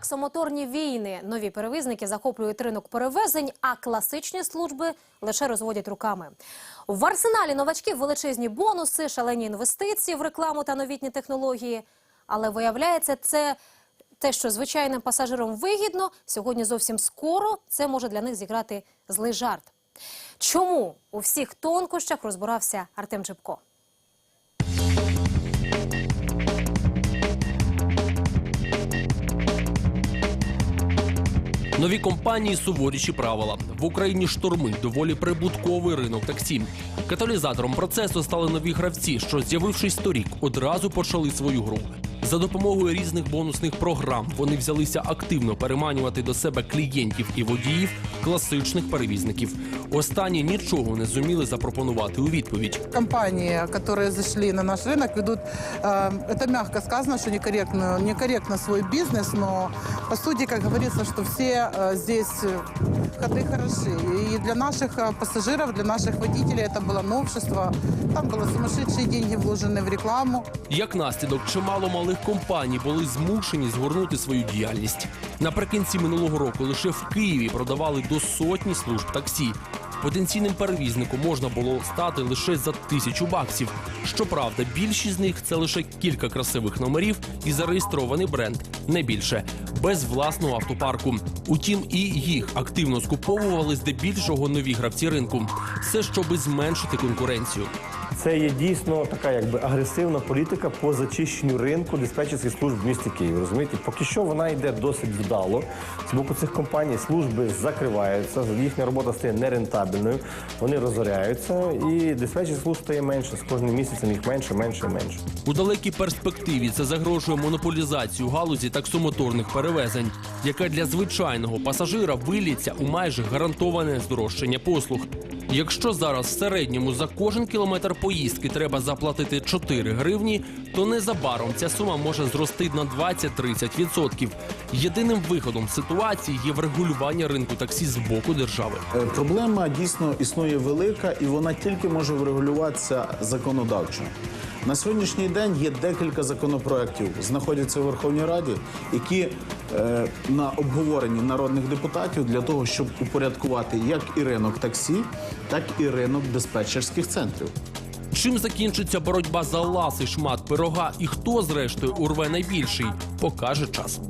Таксомоторні війни. Нові перевізники захоплюють ринок перевезень, а класичні служби лише розводять руками. В арсеналі новачків величезні бонуси, шалені інвестиції в рекламу та новітні технології. Але виявляється, це те, що звичайним пасажирам вигідно, сьогодні зовсім скоро це може для них зіграти злий жарт. Чому у всіх тонкощах розбирався Артем Чепко? Нові компанії суворіші правила в Україні шторми доволі прибутковий ринок таксі. Каталізатором процесу стали нові гравці, що з'явившись торік, одразу почали свою гру. За допомогою різних бонусних програм вони взялися активно переманювати до себе клієнтів і водіїв класичних перевізників. Останні нічого не зуміли запропонувати у відповідь. Компании, которые зашли на наш рынок, ведут, э, это мягко сказано, что некорректно, некорректно свой бизнес, но по сути, как говорится, что все э, здесь э, ходы хороши. И для наших э, пассажиров, для наших водителей это было новшество. Там было сумасшедшие деньги вложены в рекламу. Як наслідок, чимало малих компаній були змушені згорнути свою діяльність. Наприкінці минулого року лише в Києві продавали до сотні служб таксі. Потенційним перевізником можна було стати лише за тисячу баксів. Щоправда, більшість з них це лише кілька красивих номерів і зареєстрований бренд, не більше, без власного автопарку. Утім, і їх активно скуповували здебільшого нові гравці ринку. Все, щоби зменшити конкуренцію. Це є дійсно така якби агресивна політика по зачищенню ринку диспетчерських служб в місті Києві. Розумієте, поки що вона йде досить вдало. З боку цих компаній служби закриваються, їхня робота стає нерентабельною, вони розоряються, і диспетчерських служб стає менше. З кожним місяцем їх менше, менше, менше. У далекій перспективі це загрожує монополізацію галузі таксомоторних перевезень, яка для звичайного пасажира виліться у майже гарантоване здорожчання послуг. Якщо зараз в середньому за кожен кілометр поїздки треба заплатити 4 гривні, то незабаром ця сума може зрости на 20-30%. Єдиним виходом ситуації є врегулювання ринку таксі з боку держави. Е, Проблема дійсно існує велика, і вона тільки може врегулюватися законодавчо. На сьогоднішній день є декілька законопроєктів, знаходяться в Верховній Раді, які е, на обговоренні народних депутатів для того, щоб упорядкувати як і ринок таксі, так і ринок диспетчерських центрів. Чим закінчиться боротьба за ласий шмат пирога і хто зрештою урве найбільший, покаже час.